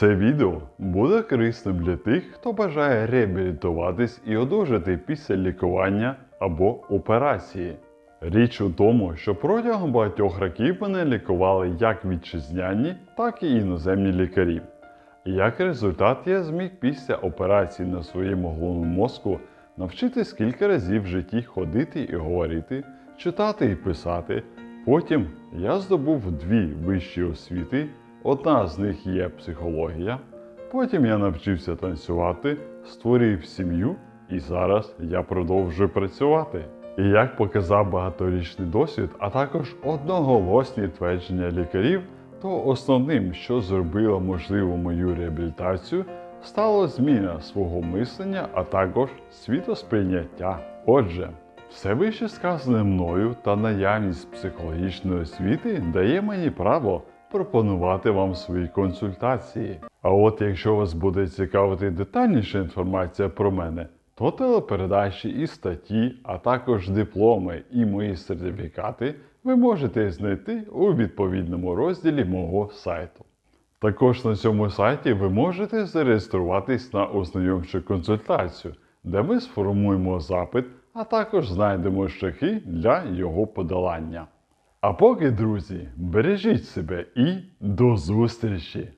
Це відео буде корисним для тих, хто бажає реабілітуватись і одужати після лікування або операції. Річ у тому, що протягом багатьох років мене лікували як вітчизняні, так і іноземні лікарі. Як результат я зміг після операції на своєму головному мозку навчитись кілька разів в житті ходити і говорити, читати і писати. Потім я здобув дві вищі освіти, одна з них є психологія. Потім я навчився танцювати, створив сім'ю, і зараз я продовжую працювати. І як показав багаторічний досвід, а також одноголосні твердження лікарів, то основним, що зробило можливу мою реабілітацію, стала зміна свого мислення, а також світосприйняття. Отже, все вище сказане мною та наявність психологічної освіти дає мені право пропонувати вам свої консультації. А от якщо вас буде цікавити детальніша інформація про мене, то телепередачі і статті, а також дипломи і мої сертифікати ви можете знайти у відповідному розділі мого сайту. Також на цьому сайті ви можете зареєструватись на ознайомчу консультацію, де ми сформуємо запит, а також знайдемо шляхи для його подолання. А поки, друзі, бережіть себе і до зустрічі!